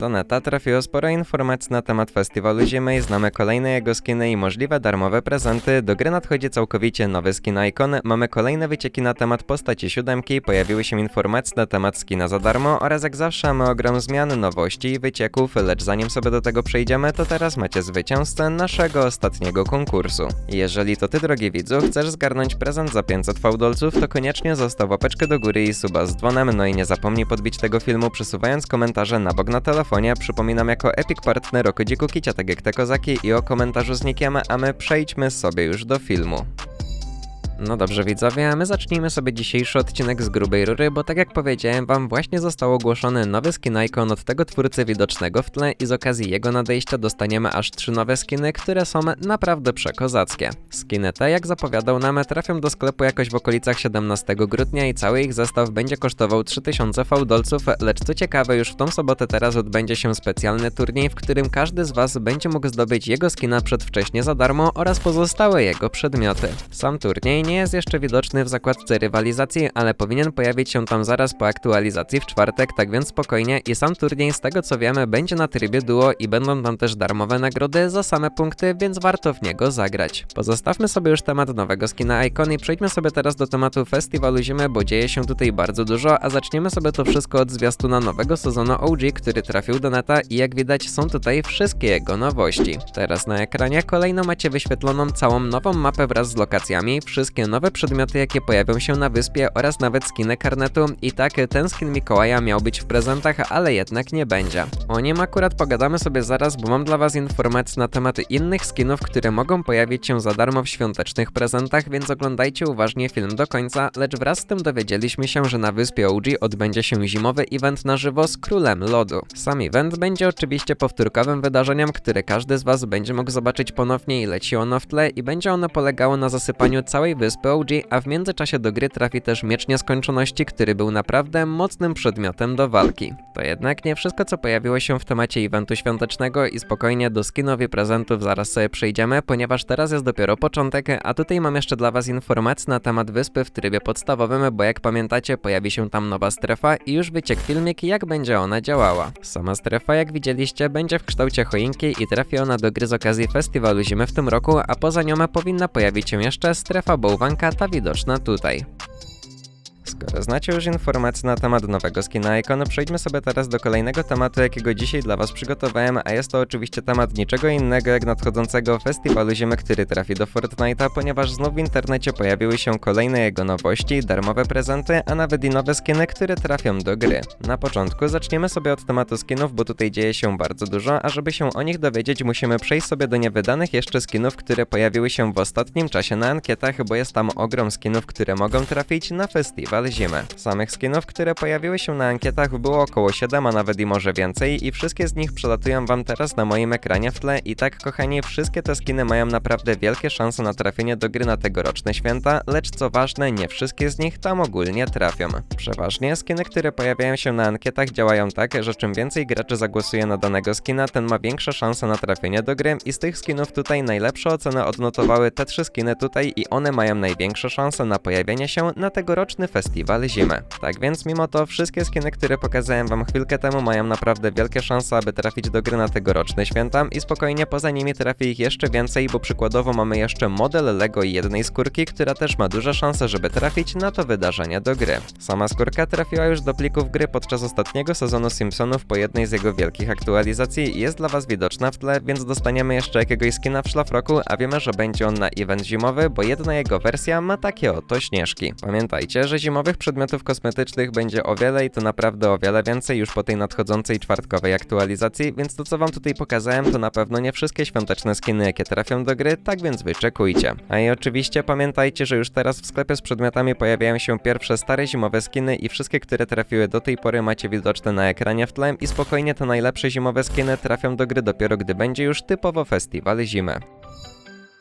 Do neta trafiło sporo informacji na temat festiwalu Zimy znamy kolejne jego skiny i możliwe darmowe prezenty. Do gry nadchodzi całkowicie nowy skin Icon, mamy kolejne wycieki na temat postaci siódemki, pojawiły się informacje na temat skina za darmo oraz jak zawsze mamy ogrom zmian, nowości i wycieków, lecz zanim sobie do tego przejdziemy, to teraz macie zwycięzcę naszego ostatniego konkursu. Jeżeli to ty, drogi widzu, chcesz zgarnąć prezent za 500 fałdolców, to koniecznie zostaw łapeczkę do góry i suba z dzwonem, no i nie zapomnij podbić tego filmu przesuwając komentarze na bok na Przypominam jako Epic Partner o kodziku Kicia, tak jak te kozaki i o komentarzu z nickiem, a my przejdźmy sobie już do filmu. No dobrze widzowie, a my zacznijmy sobie dzisiejszy odcinek z grubej rury, bo tak jak powiedziałem wam, właśnie został ogłoszony nowy skin icon od tego twórcy widocznego w tle i z okazji jego nadejścia dostaniemy aż trzy nowe skiny, które są naprawdę przekozackie. Skiny te, jak zapowiadał nam, trafią do sklepu jakoś w okolicach 17 grudnia i cały ich zestaw będzie kosztował 3000 fałdolców, lecz co ciekawe, już w tą sobotę teraz odbędzie się specjalny turniej, w którym każdy z was będzie mógł zdobyć jego skina przedwcześnie za darmo oraz pozostałe jego przedmioty. Sam turniej nie jest jeszcze widoczny w zakładce rywalizacji, ale powinien pojawić się tam zaraz po aktualizacji w czwartek, tak więc spokojnie i sam turniej z tego co wiemy będzie na trybie duo i będą tam też darmowe nagrody za same punkty, więc warto w niego zagrać. Pozostawmy sobie już temat nowego skina Icon i przejdźmy sobie teraz do tematu festiwalu zimy, bo dzieje się tutaj bardzo dużo, a zaczniemy sobie to wszystko od zwiastuna nowego sezonu OG, który trafił do neta i jak widać są tutaj wszystkie jego nowości. Teraz na ekranie kolejno macie wyświetloną całą nową mapę wraz z lokacjami, wszystkie nowe przedmioty jakie pojawią się na wyspie oraz nawet skiny karnetu i tak ten skin Mikołaja miał być w prezentach, ale jednak nie będzie. O nim akurat pogadamy sobie zaraz, bo mam dla was informacje na temat innych skinów, które mogą pojawić się za darmo w świątecznych prezentach, więc oglądajcie uważnie film do końca, lecz wraz z tym dowiedzieliśmy się, że na wyspie OG odbędzie się zimowy event na żywo z Królem Lodu. Sam event będzie oczywiście powtórkowym wydarzeniem, które każdy z was będzie mógł zobaczyć ponownie i leci ono w tle i będzie ono polegało na zasypaniu całej wyspy OG, a w międzyczasie do gry trafi też miecz nieskończoności, który był naprawdę mocnym przedmiotem do walki. To jednak nie wszystko, co pojawiło się w temacie eventu świątecznego i spokojnie do skinowi prezentów zaraz sobie przejdziemy, ponieważ teraz jest dopiero początek, a tutaj mam jeszcze dla was informacje na temat wyspy w trybie podstawowym, bo jak pamiętacie, pojawi się tam nowa strefa i już wyciekł filmik, jak będzie ona działała. Sama strefa, jak widzieliście, będzie w kształcie choinki i trafi ona do gry z okazji festiwalu zimy w tym roku, a poza nią powinna pojawić się jeszcze strefa bałwanka, ta widoczna tutaj. Skoro znacie już informacje na temat nowego skina Icon, przejdźmy sobie teraz do kolejnego tematu, jakiego dzisiaj dla Was przygotowałem, a jest to oczywiście temat niczego innego jak nadchodzącego festiwalu zimy, który trafi do Fortnite'a, ponieważ znów w internecie pojawiły się kolejne jego nowości, darmowe prezenty, a nawet i nowe skiny, które trafią do gry. Na początku zaczniemy sobie od tematu skinów, bo tutaj dzieje się bardzo dużo, a żeby się o nich dowiedzieć, musimy przejść sobie do niewydanych jeszcze skinów, które pojawiły się w ostatnim czasie na ankietach, bo jest tam ogrom skinów, które mogą trafić na festiwal zimy. Samych skinów, które pojawiły się na ankietach było około 7, a nawet i może więcej i wszystkie z nich przelatują wam teraz na moim ekranie w tle i tak kochani, wszystkie te skiny mają naprawdę wielkie szanse na trafienie do gry na tegoroczne święta, lecz co ważne, nie wszystkie z nich tam ogólnie trafią. Przeważnie skiny, które pojawiają się na ankietach działają tak, że czym więcej graczy zagłosuje na danego skina, ten ma większe szanse na trafienie do gry i z tych skinów tutaj najlepsze oceny odnotowały te trzy skiny tutaj i one mają największe szanse na pojawienie się na tegoroczny festiwal zimy. Tak więc mimo to wszystkie skiny, które pokazałem wam chwilkę temu mają naprawdę wielkie szanse, aby trafić do gry na tegoroczne święta i spokojnie poza nimi trafi ich jeszcze więcej, bo przykładowo mamy jeszcze model Lego i jednej skórki, która też ma duże szanse, żeby trafić na to wydarzenie do gry. Sama skórka trafiła już do plików gry podczas ostatniego sezonu Simpsonów po jednej z jego wielkich aktualizacji i jest dla was widoczna w tle, więc dostaniemy jeszcze jakiegoś skina w szlafroku, a wiemy, że będzie on na event zimowy, bo jedna jego wersja ma takie oto śnieżki. Pamiętajcie, że zimowych przedmiotów kosmetycznych będzie o wiele i to naprawdę o wiele więcej już po tej nadchodzącej czwartkowej aktualizacji, więc to co wam tutaj pokazałem to na pewno nie wszystkie świąteczne skiny jakie trafią do gry, tak więc wyczekujcie. A i oczywiście pamiętajcie, że już teraz w sklepie z przedmiotami pojawiają się pierwsze stare zimowe skiny i wszystkie, które trafiły do tej pory macie widoczne na ekranie w tle i spokojnie te najlepsze zimowe skiny trafią do gry dopiero gdy będzie już typowo festiwal zimy.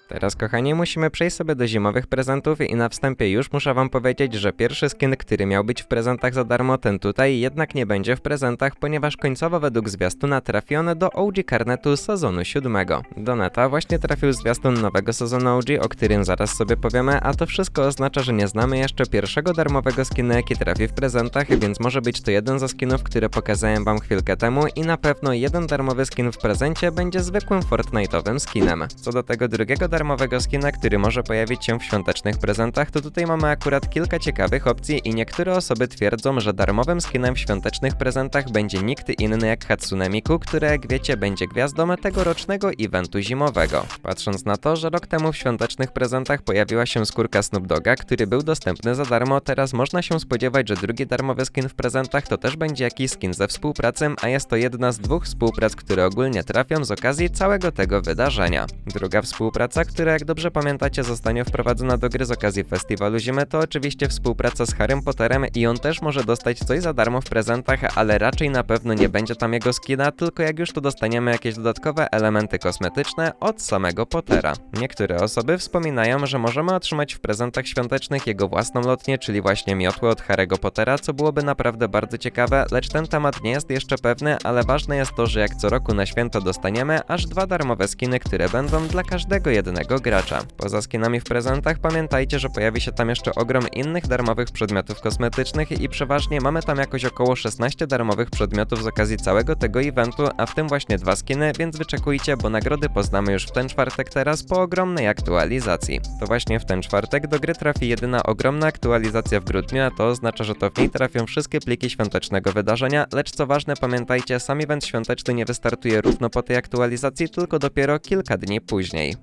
Teraz, kochani, musimy przejść sobie do zimowych prezentów i na wstępie już muszę wam powiedzieć, że pierwszy skin, który miał być w prezentach za darmo, ten tutaj, jednak nie będzie w prezentach, ponieważ końcowo według zwiastuna trafi on do OG Carnetu sezonu 7. Do neta właśnie trafił zwiastun nowego sezonu OG, o którym zaraz sobie powiemy, a to wszystko oznacza, że nie znamy jeszcze pierwszego darmowego skina, jaki trafi w prezentach, więc może być to jeden ze skinów, które pokazałem wam chwilkę temu i na pewno jeden darmowy skin w prezencie będzie zwykłym Fortnite'owym skinem. Co do tego drugiego darmowego skina, który może pojawić się w świątecznych prezentach, to tutaj mamy akurat kilka ciekawych opcji i niektóre osoby twierdzą, że darmowym skinem w świątecznych prezentach będzie nikt inny jak Hatsune Miku, który jak wiecie będzie gwiazdą tegorocznego eventu zimowego. Patrząc na to, że rok temu w świątecznych prezentach pojawiła się skórka Snoop Dogga, który był dostępny za darmo, teraz można się spodziewać, że drugi darmowy skin w prezentach to też będzie jakiś skin ze współpracy, a jest to jedna z dwóch współprac, które ogólnie trafią z okazji całego tego wydarzenia. Druga współpraca, która jak dobrze pamiętacie zostanie wprowadzona do gry z okazji festiwalu zimy, to oczywiście współpraca z Harrym Potterem i on też może dostać coś za darmo w prezentach, ale raczej na pewno nie będzie tam jego skina, tylko jak już to dostaniemy jakieś dodatkowe elementy kosmetyczne od samego Pottera. Niektóre osoby wspominają, że możemy otrzymać w prezentach świątecznych jego własną lotnię, czyli właśnie miotłę od Harry'ego Pottera, co byłoby naprawdę bardzo ciekawe, lecz ten temat nie jest jeszcze pewny, ale ważne jest to, że jak co roku na święto dostaniemy aż dwa darmowe skiny, które będą dla każdego jednego gracza. Poza skinami w prezentach pamiętajcie, że pojawi się tam jeszcze ogrom innych darmowych przedmiotów kosmetycznych i przeważnie mamy tam jakoś około 16 darmowych przedmiotów z okazji całego tego eventu, a w tym właśnie dwa skiny, więc wyczekujcie, bo nagrody poznamy już w ten czwartek teraz po ogromnej aktualizacji. To właśnie w ten czwartek do gry trafi jedyna ogromna aktualizacja w grudniu, a to oznacza, że to w niej trafią wszystkie pliki świątecznego wydarzenia, lecz co ważne pamiętajcie, sam event świąteczny nie wystartuje równo po tej aktualizacji, tylko dopiero kilka dni później.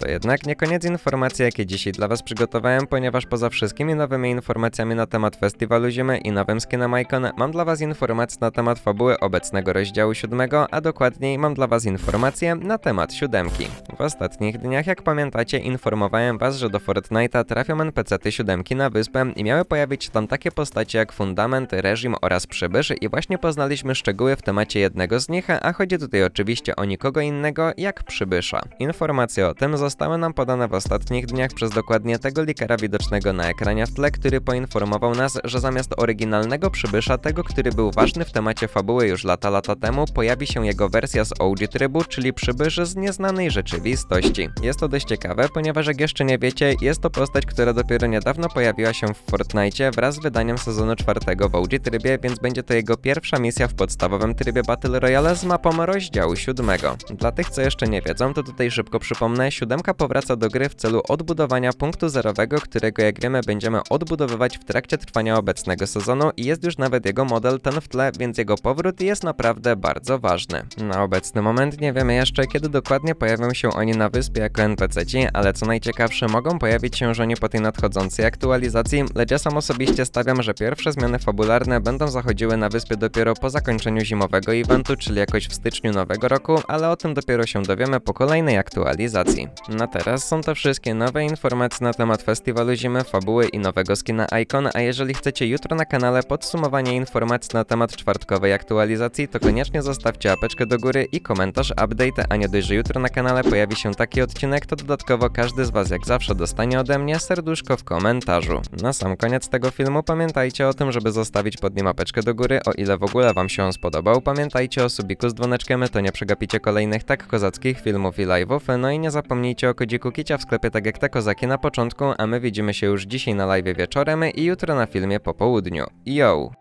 To jednak nie koniec informacji, jakie dzisiaj dla Was przygotowałem, ponieważ poza wszystkimi nowymi informacjami na temat festiwalu zimy i nowym skinem Icon, mam dla Was informacje na temat fabuły obecnego rozdziału 7, a dokładniej mam dla Was informacje na temat siódemki. W ostatnich dniach, jak pamiętacie, informowałem Was, że do Fortnite'a trafią NPC-ty siódemki na wyspę i miały pojawić się tam takie postacie jak Fundament, Reżim oraz Przybysz i właśnie poznaliśmy szczegóły w temacie jednego z nich, a chodzi tutaj oczywiście o nikogo innego jak Przybysza. Informacje o tym zostały nam podane w ostatnich dniach przez dokładnie tego likera widocznego na ekranie w tle, który poinformował nas, że zamiast oryginalnego Przybysza, tego, który był ważny w temacie fabuły już lata lata temu, pojawi się jego wersja z OG trybu, czyli Przybysz z nieznanej rzeczywistości. Jest to dość ciekawe, ponieważ jak jeszcze nie wiecie, jest to postać, która dopiero niedawno pojawiła się w Fortnite wraz z wydaniem sezonu czwartego w OG trybie, więc będzie to jego pierwsza misja w podstawowym trybie Battle Royale z mapą rozdziału siódmego. Dla tych, co jeszcze nie wiedzą, to tutaj szybko przypomnę, siódemka powraca do gry w celu odbudowania punktu zerowego, którego jak wiemy będziemy odbudowywać w trakcie trwania obecnego sezonu i jest już nawet jego model ten w tle, więc jego powrót jest naprawdę bardzo ważny. Na obecny moment nie wiemy jeszcze, kiedy dokładnie pojawią się oni na wyspie jako NPC-ci, ale co najciekawsze, mogą pojawić się już oni po tej nadchodzącej aktualizacji, lecz ja sam osobiście stawiam, że pierwsze zmiany fabularne będą zachodziły na wyspie dopiero po zakończeniu zimowego eventu, czyli jakoś w styczniu nowego roku, ale o tym dopiero się dowiemy po kolejnej aktualizacji. Na teraz są to wszystkie nowe informacje na temat festiwalu zimy, fabuły i nowego skina Icon, a jeżeli chcecie jutro na kanale podsumowanie informacji na temat czwartkowej aktualizacji, to koniecznie zostawcie apeczkę do góry i komentarz update, a nie dość, że jutro na kanale pojawi się taki odcinek, to dodatkowo każdy z Was jak zawsze dostanie ode mnie serduszko w komentarzu. Na sam koniec tego filmu pamiętajcie o tym, żeby zostawić pod nim apeczkę do góry, o ile w ogóle Wam się on spodobał. Pamiętajcie o subiku z dzwoneczkiem, to nie przegapicie kolejnych tak kozackich filmów i live'ów, no i nie zapomnijcie o kodziku kicia w sklepie tak jak te kozaki na początku, a my widzimy się już dzisiaj na live wieczorem i jutro na filmie po południu. Yo!